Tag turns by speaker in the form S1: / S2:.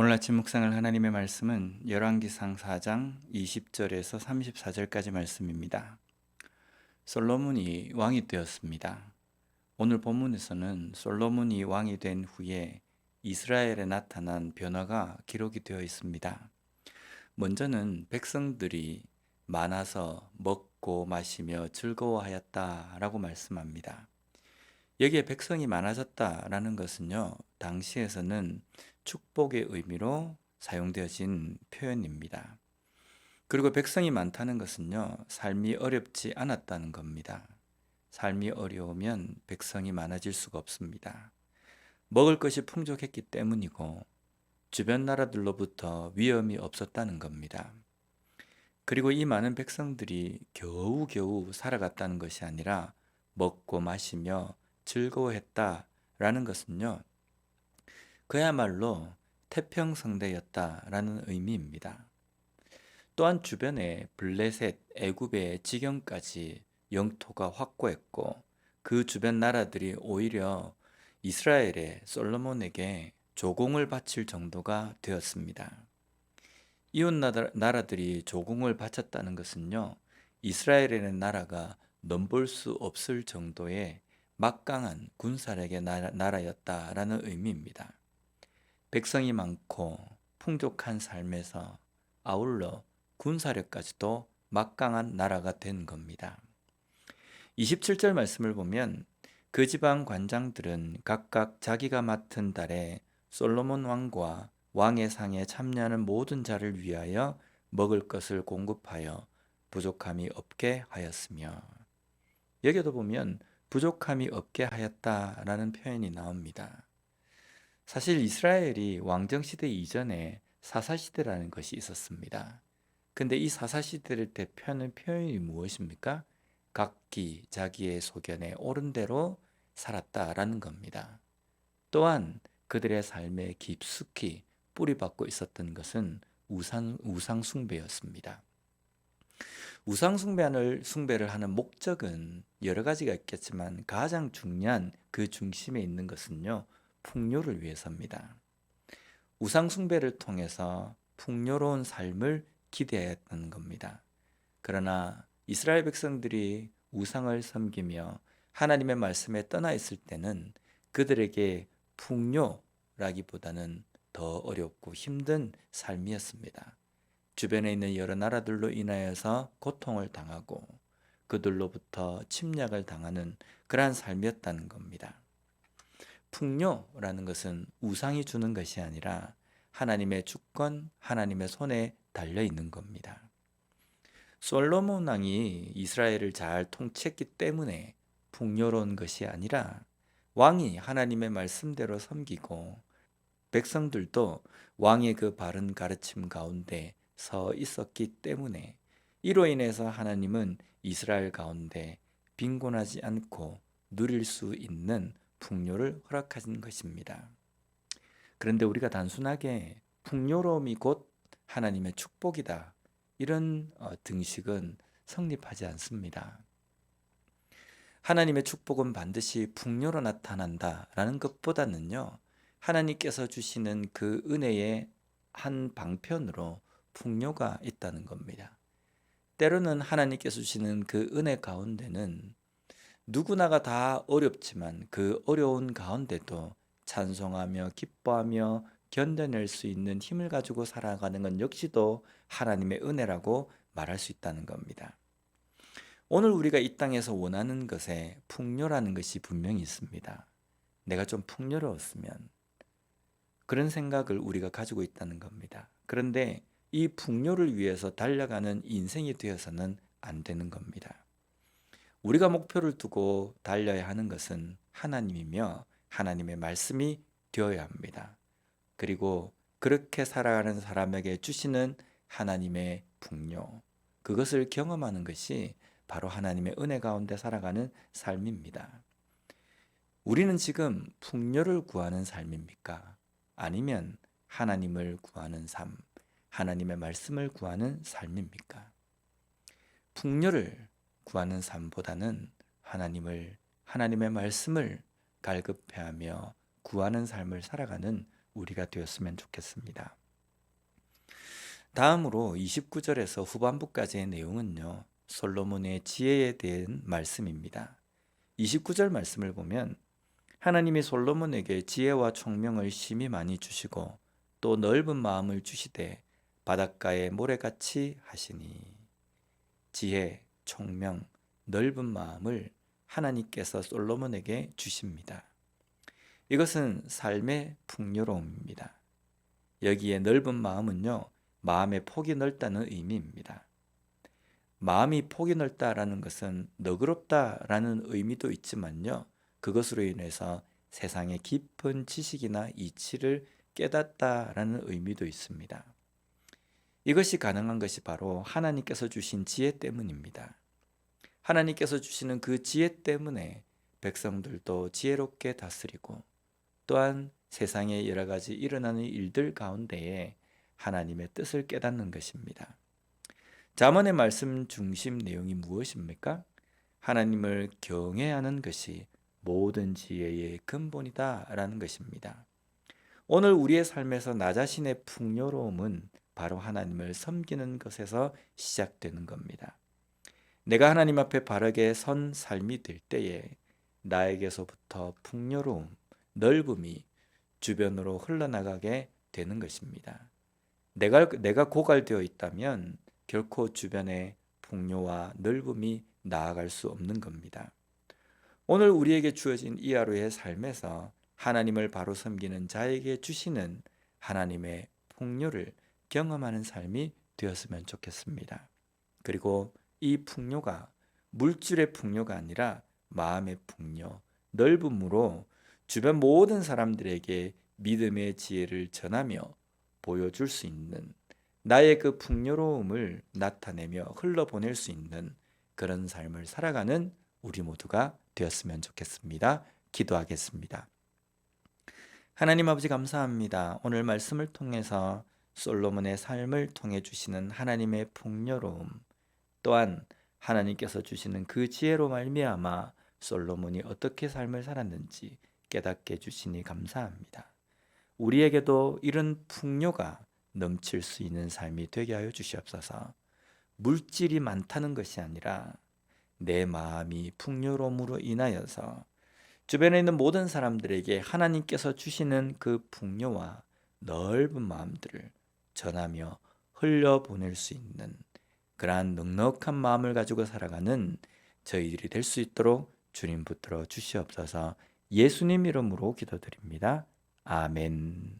S1: 오늘 아침 묵상을 하나님의 말씀은 열왕기상 4장 20절에서 34절까지 말씀입니다. 솔로몬이 왕이 되었습니다. 오늘 본문에서는 솔로몬이 왕이 된 후에 이스라엘에 나타난 변화가 기록이 되어 있습니다. 먼저는 백성들이 많아서 먹고 마시며 즐거워하였다라고 말씀합니다. 여기에 백성이 많아졌다라는 것은요, 당시에서는 축복의 의미로 사용되어진 표현입니다. 그리고 백성이 많다는 것은요, 삶이 어렵지 않았다는 겁니다. 삶이 어려우면 백성이 많아질 수가 없습니다. 먹을 것이 풍족했기 때문이고, 주변 나라들로부터 위험이 없었다는 겁니다. 그리고 이 많은 백성들이 겨우겨우 살아갔다는 것이 아니라 먹고 마시며 즐거워했다라는 것은요, 그야말로 태평성대였다라는 의미입니다. 또한 주변에 블레셋, 애굽의 지경까지 영토가 확고했고 그 주변 나라들이 오히려 이스라엘의 솔로몬에게 조공을 바칠 정도가 되었습니다. 이웃 나라들이 조공을 바쳤다는 것은요, 이스라엘의 나라가 넘볼 수 없을 정도의 막강한 군사력의 나라였다라는 의미입니다. 백성이 많고 풍족한 삶에서 아울러 군사력까지도 막강한 나라가 된 겁니다. 27절 말씀을 보면 그 지방 관장들은 각각 자기가 맡은 달에 솔로몬 왕과 왕의 상에 참여하는 모든 자를 위하여 먹을 것을 공급하여 부족함이 없게 하였으며 여기도 보면 부족함이 없게 하였다라는 표현이 나옵니다. 사실 이스라엘이 왕정 시대 이전에 사사 시대라는 것이 있었습니다. 근데 이 사사 시대를 대표하는 표현이 무엇입니까? 각기 자기의 소견에 옳은 대로 살았다라는 겁니다. 또한 그들의 삶에 깊숙이 뿌리박고 있었던 것은 우상, 우상 숭배였습니다. 우상 숭배를, 숭배를 하는 목적은 여러 가지가 있겠지만 가장 중요한 그 중심에 있는 것은요, 풍요를 위해서입니다. 우상숭배를 통해서 풍요로운 삶을 기대했던 겁니다. 그러나 이스라엘 백성들이 우상을 섬기며 하나님의 말씀에 떠나 있을 때는 그들에게 풍요라기보다는 더 어렵고 힘든 삶이었습니다. 주변에 있는 여러 나라들로 인하여서 고통을 당하고 그들로부터 침략을 당하는 그러한 삶이었다는 겁니다. 풍요라는 것은 우상이 주는 것이 아니라 하나님의 주권, 하나님의 손에 달려 있는 겁니다. 솔로몬 왕이 이스라엘을 잘 통치했기 때문에 풍요로운 것이 아니라 왕이 하나님의 말씀대로 섬기고 백성들도 왕의 그 바른 가르침 가운데 서 있었기 때문에 이로 인해서 하나님은 이스라엘 가운데 빈곤하지 않고 누릴 수 있는 풍요를 허락하신 것입니다. 그런데 우리가 단순하게 풍요로움이 곧 하나님의 축복이다. 이런 어, 등식은 성립하지 않습니다. 하나님의 축복은 반드시 풍요로 나타난다라는 것보다는요, 하나님께서 주시는 그 은혜의 한 방편으로 풍요가 있다는 겁니다. 때로는 하나님께서 주시는 그 은혜 가운데는 누구나가 다 어렵지만 그 어려운 가운데도 찬송하며 기뻐하며 견뎌낼 수 있는 힘을 가지고 살아가는 건 역시도 하나님의 은혜라고 말할 수 있다는 겁니다. 오늘 우리가 이 땅에서 원하는 것에 풍요라는 것이 분명히 있습니다. 내가 좀 풍요로웠으면 그런 생각을 우리가 가지고 있다는 겁니다. 그런데 이 풍요를 위해서 달려가는 인생이 되어서는 안 되는 겁니다. 우리가 목표를 두고 달려야 하는 것은 하나님이며 하나님의 말씀이 되어야 합니다. 그리고 그렇게 살아가는 사람에게 주시는 하나님의 풍요, 그것을 경험하는 것이 바로 하나님의 은혜 가운데 살아가는 삶입니다. 우리는 지금 풍요를 구하는 삶입니까? 아니면 하나님을 구하는 삶, 하나님의 말씀을 구하는 삶입니까? 풍요를 구하는 삶보다는 하나님을 하나님의 말씀을 갈급해하며 구하는 삶을 살아가는 우리가 되었으면 좋겠습니다. 다음으로 29절에서 후반부까지의 내용은요. 솔로몬의 지혜에 대한 말씀입니다. 29절 말씀을 보면 하나님이 솔로몬에게 지혜와 총명을 심히 많이 주시고 또 넓은 마음을 주시되 바닷가의 모래같이 하시니 지혜, 총명, 넓은 마음을 하나님께서 솔로몬에게 주십니다. 이것은 삶의 풍요로움입니다. 여기에 넓은 마음은요, 마음의 폭이 넓다는 의미입니다. 마음이 폭이 넓다라는 것은 너그럽다라는 의미도 있지만요, 그것으로 인해서 세상의 깊은 지식이나 이치를 깨닫다라는 의미도 있습니다. 이것이 가능한 것이 바로 하나님께서 주신 지혜 때문입니다. 하나님께서 주시는 그 지혜 때문에 백성들도 지혜롭게 다스리고 또한 세상에 여러 가지 일어나는 일들 가운데에 하나님의 뜻을 깨닫는 것입니다. 잠언의 말씀 중심 내용이 무엇입니까? 하나님을 경외하는 것이 모든 지혜의 근본이다라는 것입니다. 오늘 우리의 삶에서 나 자신의 풍요로움은 바로 하나님을 섬기는 것에서 시작되는 겁니다. 내가 하나님 앞에 바르게 선 삶이 될 때에 나에게서부터 풍요로움, 넓음이 주변으로 흘러나가게 되는 것입니다. 내가, 내가 고갈되어 있다면 결코 주변에 풍요와 넓음이 나아갈 수 없는 겁니다. 오늘 우리에게 주어진 이 하루의 삶에서 하나님을 바로 섬기는 자에게 주시는 하나님의 풍요를 경험하는 삶이 되었으면 좋겠습니다. 그리고 이 풍요가 물질의 풍요가 아니라 마음의 풍요, 넓음으로 주변 모든 사람들에게 믿음의 지혜를 전하며 보여줄 수 있는 나의 그 풍요로움을 나타내며 흘러보낼 수 있는 그런 삶을 살아가는 우리 모두가 되었으면 좋겠습니다. 기도하겠습니다. 하나님 아버지 감사합니다. 오늘 말씀을 통해서 솔로몬의 삶을 통해 주시는 하나님의 풍요로움 또한 하나님께서 주시는 그 지혜로 말미암아 솔로몬이 어떻게 삶을 살았는지 깨닫게 해 주시니 감사합니다. 우리에게도 이런 풍요가 넘칠 수 있는 삶이 되게 하여 주시옵소서. 물질이 많다는 것이 아니라 내 마음이 풍요로움으로 인하여서 주변에 있는 모든 사람들에게 하나님께서 주시는 그 풍요와 넓은 마음들을 전하며 흘려보낼 수 있는 그러한 넉넉한 마음을 가지고 살아가는 저희들이 될 수 있도록 주님 붙들어 주시옵소서 예수님 이름으로 기도드립니다. 아멘.